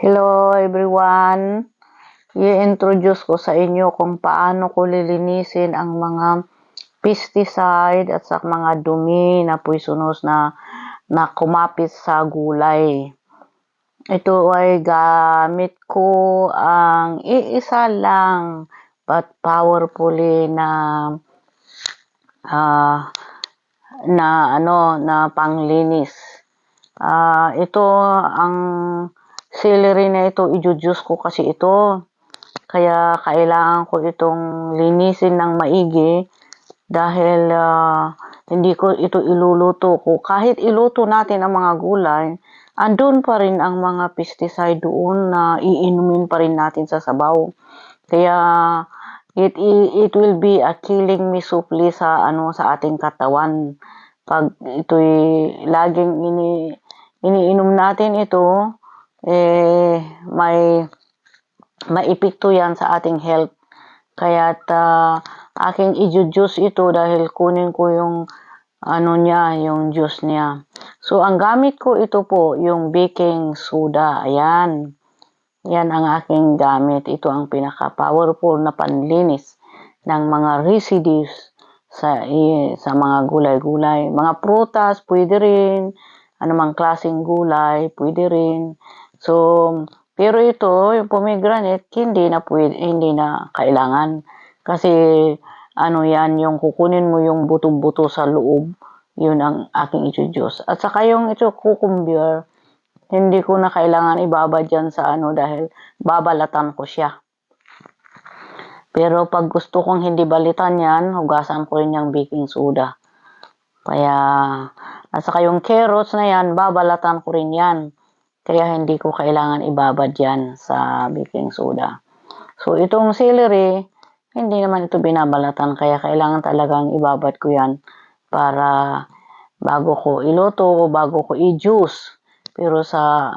Hello everyone! I-introduce ko sa inyo kung paano ko lilinisin ang mga pesticide at sa mga dumi na poisonous na, na kumapit sa gulay. Ito ay gamit ko ang iisa lang but powerfully na uh, na ano na panglinis. Uh, ito ang celery na ito, i-juice ko kasi ito. Kaya kailangan ko itong linisin ng maigi dahil uh, hindi ko ito iluluto ko. Kahit iluto natin ang mga gulay, andun pa rin ang mga pesticide doon na iinumin pa rin natin sa sabaw. Kaya it, it will be a killing me supli sa ano sa ating katawan. Pag ito'y laging ini iniinom natin ito, eh, may maipikto yan sa ating health. Kaya uh, aking i-juice ito dahil kunin ko yung ano niya, yung juice niya. So, ang gamit ko ito po, yung baking soda. Ayan. Yan ang aking gamit. Ito ang pinaka-powerful na panlinis ng mga residues sa, sa mga gulay-gulay. Mga prutas, pwede rin. Anumang klaseng gulay, pwede rin. So, pero ito, yung pomegranate, hindi na pwede, hindi na kailangan. Kasi, ano yan, yung kukunin mo yung buto-buto sa loob, yun ang aking i-juice. At saka yung ito, cucumber, hindi ko na kailangan ibabad dyan sa ano dahil babalatan ko siya. Pero pag gusto kong hindi balitan yan, hugasan ko rin yung baking soda. Kaya, at saka yung carrots na yan, babalatan ko rin yan. Kaya hindi ko kailangan ibabad yan sa baking soda. So, itong celery, hindi naman ito binabalatan. Kaya kailangan talagang ibabad ko yan para bago ko iluto o bago ko i-juice. Pero sa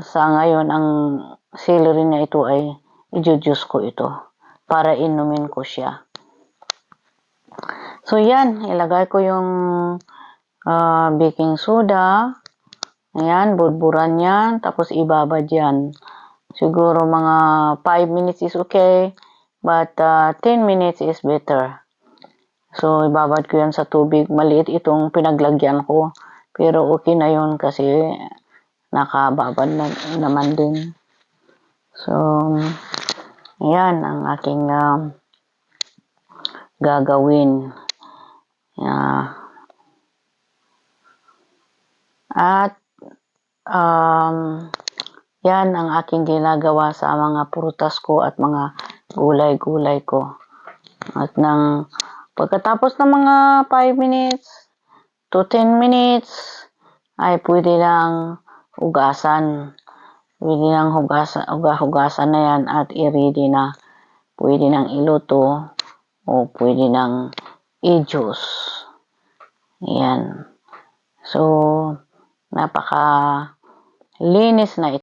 sa ngayon, ang celery na ito ay i-juice ko ito para inumin ko siya. So, yan. Ilagay ko yung uh, baking soda. Ayan, budburan yan. Tapos ibabad yan. Siguro mga 5 minutes is okay. But uh, 10 minutes is better. So, ibabad ko yan sa tubig. Maliit itong pinaglagyan ko. Pero okay na yun kasi nakababad na naman din. So, ayan ang aking uh, gagawin. Uh, at um, yan ang aking ginagawa sa mga prutas ko at mga gulay-gulay ko. At nang pagkatapos ng mga 5 minutes to 10 minutes, ay pwede lang hugasan. Pwede lang hugasan, hugasan na yan at i-ready na. Pwede nang iluto o pwede nang i-juice. Yan. So, napaka linis na ito.